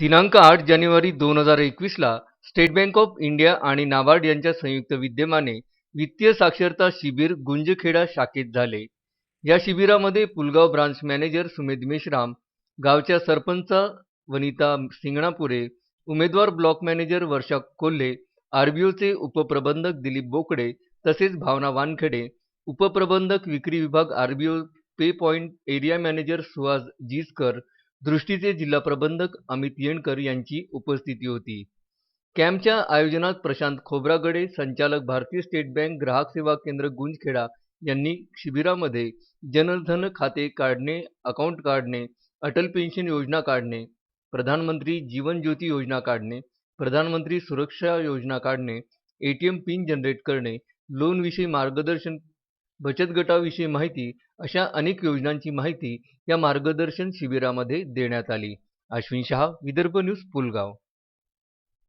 दिनांक आठ जानेवारी दोन हजार एकवीसला स्टेट बँक ऑफ इंडिया आणि नाबार्ड यांच्या संयुक्त विद्यमाने वित्तीय साक्षरता शिबिर गुंजखेडा शाखेत झाले. या शिबिरामध्ये पुलगाव ब्रांच मॅनेजर सुमेध मेश्राम गावच्या सरपंच वनिता सिंगणापुरे उमेदवार ब्लॉक मॅनेजर वर्षा कोल्हे आरबीओचे उपप्रबंधक दिलीप बोकडे तसेच भावना वानखेडे उपप्रबंधक विक्री विभाग RBO pay point area manager Suhas Jijkar दृष्टीचे जिल्हा प्रबंधक अमित येणकर यांची उपस्थिती होती. कॅम्पच्या आयोजनात प्रशांत खोब्रागडे संचालक भारतीय स्टेट बँक ग्राहक सेवा केंद्र गुंजखेडा यांनी शिबिरामध्ये जनधन खाते काढणे अकाउंट काढणे अटल पेन्शन योजना काढणे प्रधानमंत्री जीवन ज्योती योजना काढणे प्रधानमंत्री सुरक्षा योजना काढणे एटीएम पिन जनरेट करणे लोनविषयी मार्गदर्शन बचत गटाविषयी माहिती अशा अनेक योजनांची माहिती या मार्गदर्शन शिबिरामध्ये देण्यात आली. अश्विन शहा विदर्भ न्यूज पुलगाव.